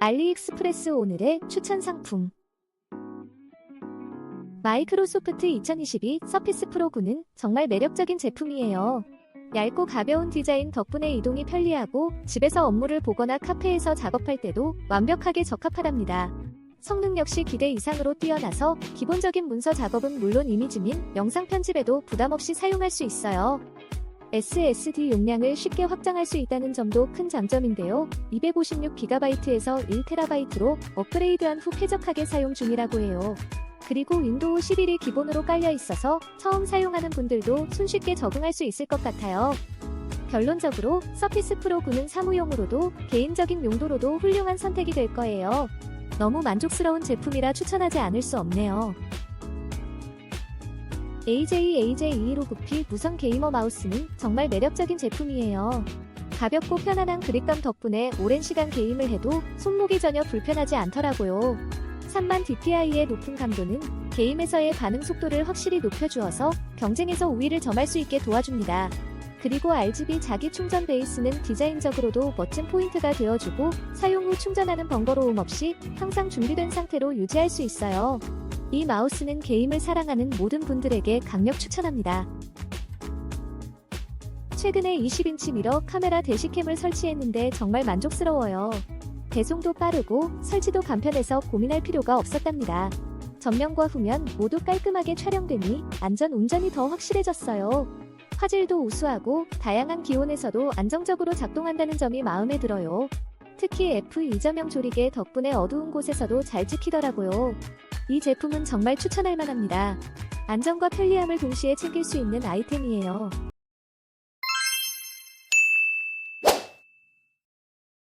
알리익스프레스 오늘의 추천 상품 마이크로소프트 2022 서피스 프로 9는 정말 매력적인 제품이에요. 얇고 가벼운 디자인 덕분에 이동이 편리하고 집에서 업무를 보거나 카페에서 작업할 때도 완벽하게 적합하답니다. 성능 역시 기대 이상으로 뛰어나서 기본적인 문서 작업은 물론 이미지 및 영상 편집에도 부담 없이 사용할 수 있어요. SSD 용량을 쉽게 확장할 수 있다는 점도 큰 장점인데요. 256GB에서 1TB로 업그레이드한 후 쾌적하게 사용 중이라고 해요. 그리고 윈도우 11이 기본으로 깔려 있어서 처음 사용하는 분들도 손쉽게 적응할 수 있을 것 같아요. 결론적으로 서피스 프로 9는 사무용으로도 개인적인 용도로도 훌륭한 선택이 될 거예요. 너무 만족스러운 제품이라 추천하지 않을 수 없네요. AJ AJ215 무선 게이머 마우스는 정말 매력적인 제품이에요. 가볍고 편안한 그립감 덕분에 오랜 시간 게임을 해도 손목이 전혀 불편하지 않더라고요. 3만 DPI의 높은 감도는 게임에서의 반응 속도를 확실히 높여주어서 경쟁에서 우위를 점할 수 있게 도와줍니다. 그리고 RGB 자기 충전 베이스는 디자인적으로도 멋진 포인트가 되어주고 사용 후 충전하는 번거로움 없이 항상 준비된 상태로 유지할 수 있어요. 이 마우스는 게임을 사랑하는 모든 분들에게 강력 추천합니다. 최근에 20인치 미러 카메라 대시캠을 설치했는데 정말 만족스러워요. 배송도 빠르고 설치도 간편해서 고민할 필요가 없었답니다. 전면과 후면 모두 깔끔하게 촬영되니 안전 운전이 더 확실해졌어요. 화질도 우수하고 다양한 기온에서도 안정적으로 작동한다는 점이 마음에 들어요. 특히 F2.0 조리개 덕분에 어두운 곳에서도 잘 찍히더라고요. 이 제품은 정말 추천할 만합니다. 안전과 편리함을 동시에 챙길 수 있는 아이템이에요.